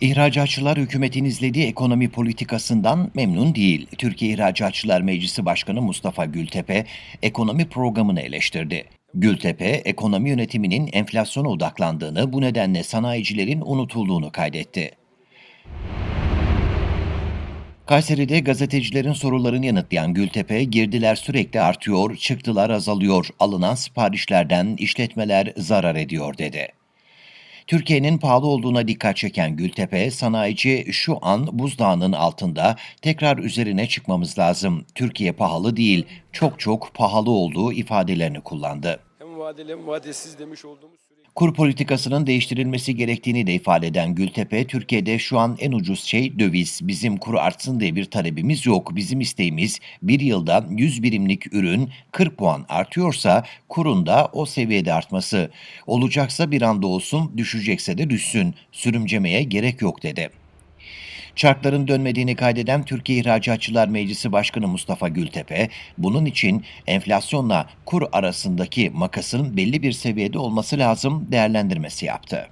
İhracatçılar hükümetin izlediği ekonomi politikasından memnun değil. Türkiye İhracatçılar Meclisi Başkanı Mustafa Gültepe ekonomi programını eleştirdi. Gültepe, ekonomi yönetiminin enflasyona odaklandığını, bu nedenle sanayicilerin unutulduğunu kaydetti. Kayseri'de gazetecilerin sorularını yanıtlayan Gültepe, girdiler sürekli artıyor, çıktılar azalıyor, alınan siparişlerden işletmeler zarar ediyor dedi. Türkiye'nin pahalı olduğuna dikkat çeken Gültepe, sanayici şu an buzdağının altında tekrar üzerine çıkmamız lazım. Türkiye pahalı değil, çok çok pahalı olduğu ifadelerini kullandı. Hem vadeli hem vadesiz demiş olduğumuz süreç. Kur politikasının değiştirilmesi gerektiğini de ifade eden Gültepe, Türkiye'de şu an en ucuz şey döviz. Bizim kur artsın diye bir talebimiz yok. Bizim isteğimiz bir yılda 100 birimlik ürün 40 puan artıyorsa kurun da o seviyede artması. Olacaksa bir anda olsun, düşecekse de düşsün. Sürümcemeye gerek yok dedi. Çarkların dönmediğini kaydeden Türkiye İhracatçılar Meclisi Başkanı Mustafa Gültepe, bunun için enflasyonla kur arasındaki makasın belli bir seviyede olması lazım değerlendirmesi yaptı.